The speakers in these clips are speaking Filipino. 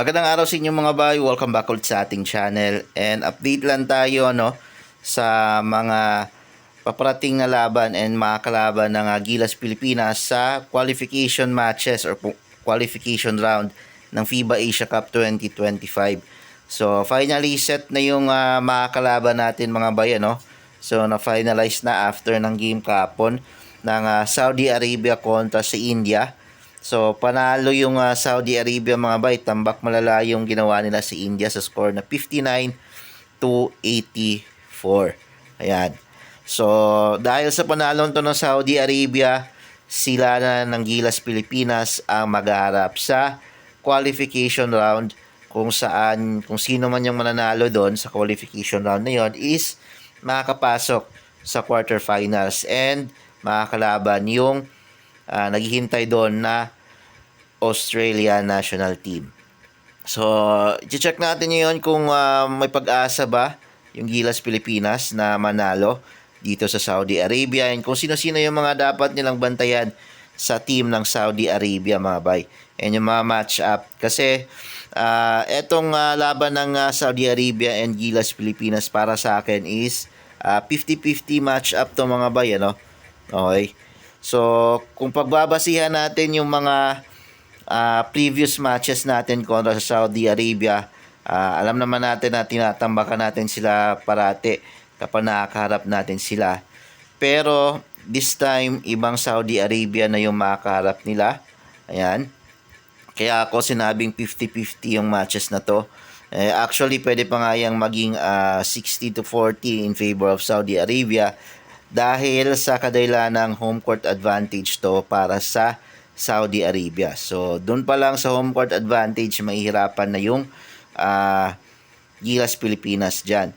Magandang araw sa inyo mga bay. Welcome back ulit sa ating channel. And update lang tayo no, sa mga paparating na laban and mga kalaban ng ah, Gilas Pilipinas sa qualification matches or qualification round ng FIBA Asia Cup 2025. So finally set na yung ah, mga kalaban natin mga bay no. So na-finalize na after ng game kapon ng ah, Saudi Arabia kontra sa India. So, panalo yung ah, Saudi Arabia mga bay. Tambak malala yung ginawa nila sa India sa score na 59 to 84. Ayan. So, dahil sa panalo to ng Saudi Arabia, sila na ng Gilas Pilipinas ang maghaharap sa qualification round kung saan, kung sino man yung mananalo doon sa qualification round na yon is makakapasok sa quarterfinals and makakalaban yung ah, naghihintay doon na Australia national team. So, i-check natin ngayon kung ah, may pag-asa ba yung Gilas Pilipinas na manalo dito sa Saudi Arabia and kung sino-sino yung mga dapat nilang bantayan sa team ng Saudi Arabia mga bay. And yung mga match up. Kasi ah, etong ah, laban ng ah, Saudi Arabia and Gilas Pilipinas para sa akin is ah, 50-50 match up to mga bay. Ano? Okay. So, kung pagbabasihan natin yung mga ah, previous matches natin kontra sa Saudi Arabia, ah, alam naman natin na tinatambakan natin sila parate kapag nakakaharap natin sila. Pero, this time, ibang Saudi Arabia na yung makakaharap nila. Ayan. Kaya ako sinabing 50-50 yung matches na to. Eh, actually, pwede pa nga yung maging ah, 60 to 40 in favor of Saudi Arabia dahil sa kadahilan ng home court advantage to para sa Saudi Arabia. So, doon pa lang sa home court advantage, mahihirapan na yung ah, Gilas Pilipinas dyan.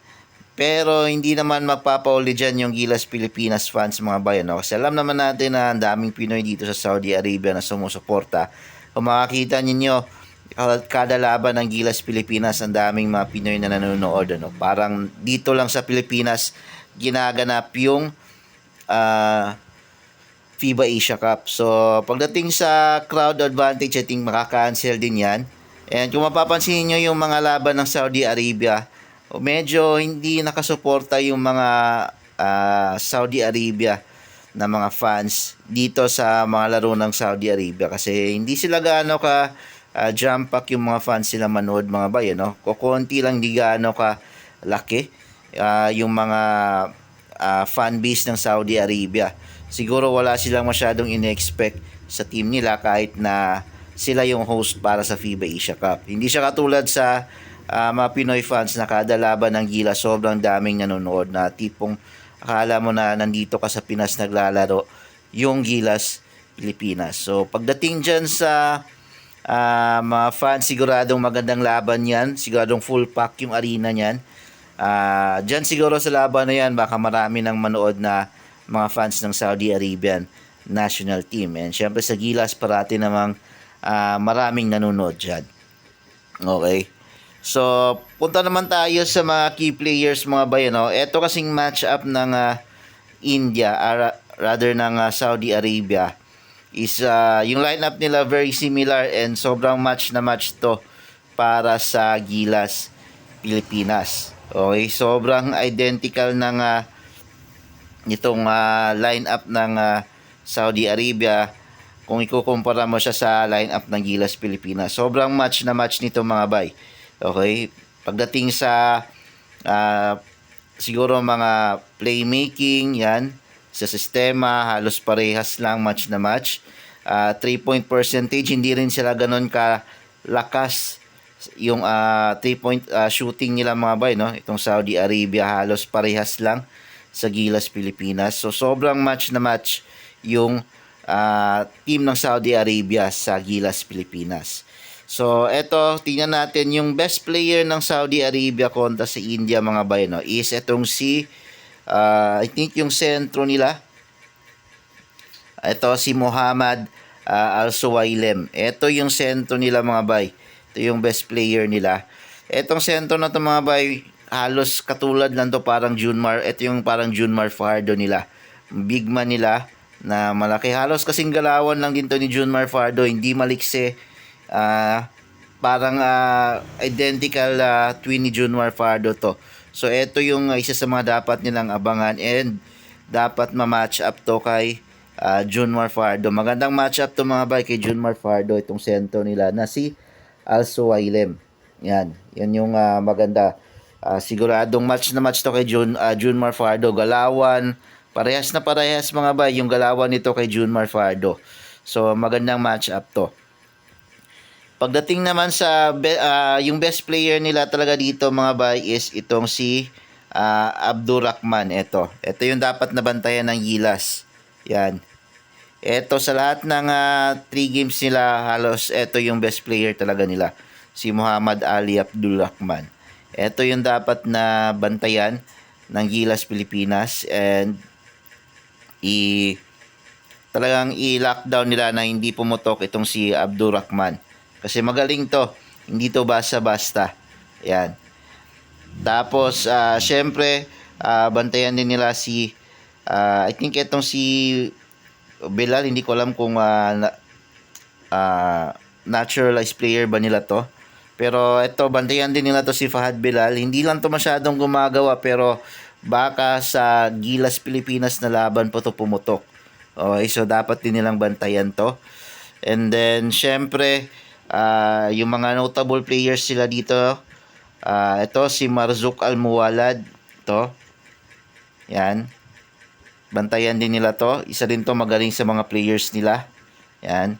Pero hindi naman magpapauli dyan yung Gilas Pilipinas fans mga bayan. No? Kasi alam naman natin na ang daming Pinoy dito sa Saudi Arabia na sumusuporta. Kung makakita ninyo, kada laban ng Gilas Pilipinas, ang daming mga Pinoy na nanonood. Ano? Parang dito lang sa Pilipinas, ginaganap yung ah, FIBA Asia Cup. So, pagdating sa crowd advantage, I think makaka-cancel din yan. And kung mapapansin nyo yung mga laban ng Saudi Arabia, medyo hindi nakasuporta yung mga ah, Saudi Arabia na mga fans dito sa mga laro ng Saudi Arabia kasi hindi sila gaano ka ah, jump pack yung mga fans sila manood mga bayan no kukunti lang di gaano ka laki ah, yung mga ah, fan base ng Saudi Arabia siguro wala silang masyadong in-expect sa team nila kahit na sila yung host para sa FIBA Asia Cup hindi siya katulad sa ah, mga Pinoy fans na kada laban ng Gila sobrang daming nanonood na tipong akala mo na nandito ka sa Pinas naglalaro yung Gilas Pilipinas. So pagdating dyan sa ah, mga fans siguradong magandang laban yan, siguradong full pack yung arena niyan. Ah, dyan siguro sa laban na yan baka marami nang manood na mga fans ng Saudi Arabian national team. And syempre sa Gilas parati namang ah, maraming nanonood dyan. Okay. So, punta naman tayo sa mga key players mga bayan. No? Ito kasing match up ng ah, India, ra- rather ng ah, Saudi Arabia, is ah, yung lineup nila very similar and sobrang match na match to para sa Gilas, Pilipinas. Okay, sobrang identical ng ah, nitong ah, lineup ng ah, Saudi Arabia kung ikukumpara mo siya sa lineup ng Gilas Pilipinas. Sobrang match na match nito mga bay. Okay? Pagdating sa ah, siguro mga playmaking, yan, sa sistema, halos parehas lang match na match. Ah, three-point percentage, hindi rin sila ganun ka lakas yung ah, three-point ah, shooting nila mga bay, no? Itong Saudi Arabia, halos parehas lang sa Gilas Pilipinas. So, sobrang match na match yung ah, team ng Saudi Arabia sa Gilas Pilipinas. So, eto, tingnan natin yung best player ng Saudi Arabia kontra sa India mga bay, no? Is etong si ah, I think yung sentro nila ito si Muhammad ah, Al-Suwailem. Ito yung sentro nila mga bay. Ito yung best player nila. Etong sentro na to mga bay, halos katulad lang to parang Junmar. Ito yung parang Junmar Fardo nila. Big man nila na malaki. Halos kasing galawan lang din to ni Junmar Fardo. Hindi malikse. Ah, parang ah, identical ah, twin ni Junmar Fardo to. So ito yung ah, isa sa mga dapat nilang abangan and dapat ma-match up to kay ah, Junmar Fardo. Magandang match up to mga bay kay Junmar Fardo itong sentro nila na si Also Wailem. Yan, yan yung ah, maganda. Ah, siguradong match na match to kay Jun ah, Junmar Fardo. Galawan, parehas na parehas mga bay yung galawan nito kay Junmar Fardo. So magandang match up to. Pagdating naman sa be, ah, yung best player nila talaga dito mga bay is itong si uh, Abdurrahman. Ito. Ito yung dapat nabantayan ng Gilas. Yan. Ito sa lahat ng 3 games nila halos ito yung best player talaga nila. Si Muhammad Ali Abdurrahman. Ito yung dapat na bantayan ng Gilas Pilipinas and i talagang i-lockdown nila na hindi pumutok itong si Abdurrahman. Kasi magaling to. Hindi to basta-basta. Yan. Tapos, ah syempre, ah, bantayan din nila si, ah, I think itong si Bilal, hindi ko alam kung ah, na, ah, naturalized player ba nila to. Pero ito, bantayan din nila to si Fahad Bilal. Hindi lang to masyadong gumagawa, pero baka sa Gilas Pilipinas na laban po to pumutok. Okay, so dapat din nilang bantayan to. And then, syempre, ah, yung mga notable players sila dito, ah, ito si Marzuk Almuwalad, to. Yan. Bantayan din nila to. Isa din to magaling sa mga players nila. Yan.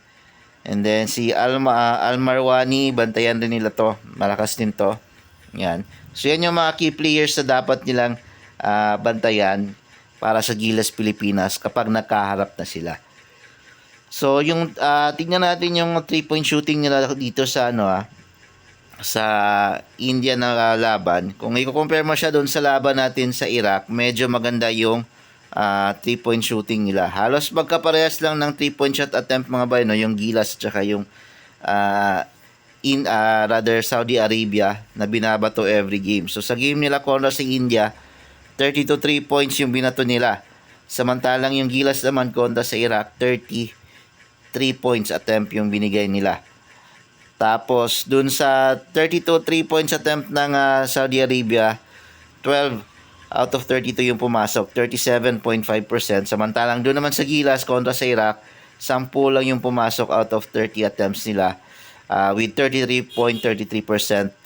And then si Alma Almarwani, bantayan din nila to. Malakas din to. Yan. So yan yung mga key players na dapat nilang ah, bantayan para sa Gilas Pilipinas kapag nakaharap na sila. So yung ah, tingnan natin yung 3-point shooting nila dito sa ano ah sa India na laban. Kung i-compare mo siya doon sa laban natin sa Iraq, medyo maganda yung ah, 3-point shooting nila. Halos magkaparehas lang ng 3-point shot attempt mga bay, no? yung Gilas at saka yung ah, in ah, rather Saudi Arabia na binabato every game. So sa game nila kontra sa India, 30 to 3 points yung binato nila. Samantalang yung Gilas naman kontra sa Iraq, 30 3 points attempt yung binigay nila. Tapos dun sa 32 3 points attempt ng ah, Saudi Arabia, 12 out of 32 yung pumasok, 37.5%. Samantalang doon naman sa Gilas kontra sa Iraq, 10 lang yung pumasok out of 30 attempts nila ah, with 33.33%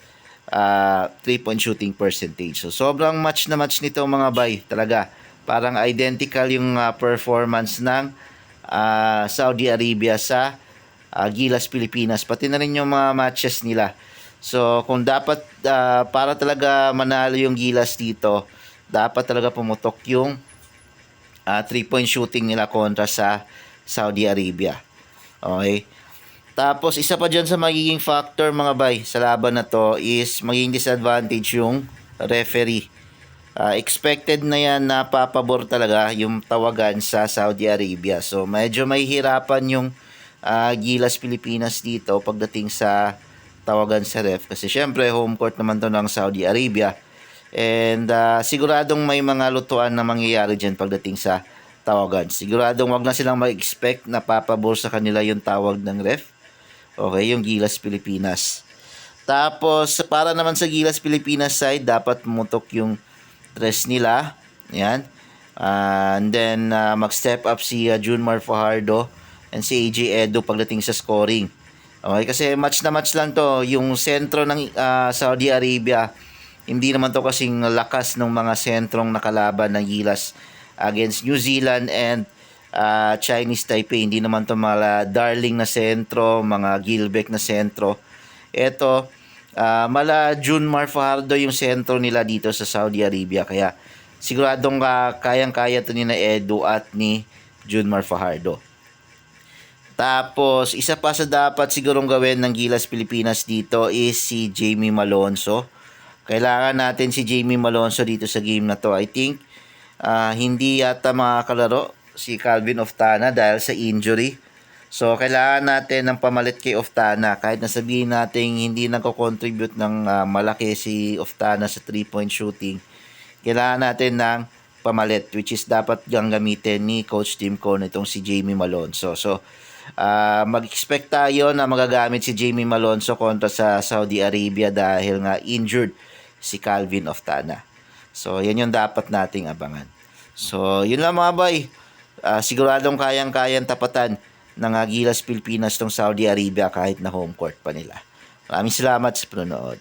uh, 3-point shooting percentage. So sobrang match na match nito mga bay talaga. Parang identical yung ah, performance ng ah, Saudi Arabia sa ah, Gilas Pilipinas pati na rin yung mga matches nila. So kung dapat ah, para talaga manalo yung Gilas dito, dapat talaga pumutok yung ah, 3-point shooting nila kontra sa Saudi Arabia. Okay? Tapos isa pa dyan sa magiging factor mga bay sa laban na to is magiging disadvantage yung referee. Ah, expected na yan na papabor talaga yung tawagan sa Saudi Arabia. So medyo mahihirapan yung ah, Gilas Pilipinas dito pagdating sa tawagan sa ref. Kasi syempre home court naman to ng Saudi Arabia. And ah, siguradong may mga lutuan na mangyayari dyan pagdating sa tawagan. Siguradong wag na silang mag-expect na papabor sa kanila yung tawag ng ref. Okay, yung Gilas Pilipinas. Tapos, para naman sa Gilas Pilipinas side, dapat mutok yung tres nila. Yan. Ah, and then, ah, mag-step up si uh, Junmar Fajardo and si AJ Edo pagdating sa scoring. Okay, kasi match na match lang to. Yung sentro ng ah, Saudi Arabia, hindi naman to kasing lakas ng mga sentrong nakalaban ng Gilas against New Zealand and ah, Chinese Taipei. Hindi naman to mga darling na sentro, mga Gilbeck na sentro. Ito, ah, mala Junmar Fajardo yung sentro nila dito sa Saudi Arabia. Kaya siguradong ah, kayang-kaya to ni na Edu at ni Junmar Fajardo. Tapos, isa pa sa dapat sigurong gawin ng Gilas Pilipinas dito is si Jamie Malonzo. Kailangan natin si Jamie Malonzo dito sa game na to. I think ah, hindi yata makakalaro si Calvin Oftana dahil sa injury. So, kailangan natin ng pamalit kay Oftana. Kahit nasabihin natin hindi nagko-contribute ng ah, malaki si Oftana sa 3-point shooting. Kailangan natin ng pamalit which is dapat gang gamitin ni Coach Tim Cone itong si Jamie Malonzo. So, ah, mag-expect tayo na magagamit si Jamie Malonzo kontra sa Saudi Arabia dahil nga injured si Calvin Oftana. So, yan yung dapat nating abangan. So, yun lang mga boy. Ah, siguradong kayang-kayang tapatan ng ah, Gilas Pilipinas tong Saudi Arabia kahit na home court pa nila. Maraming salamat sa panonood.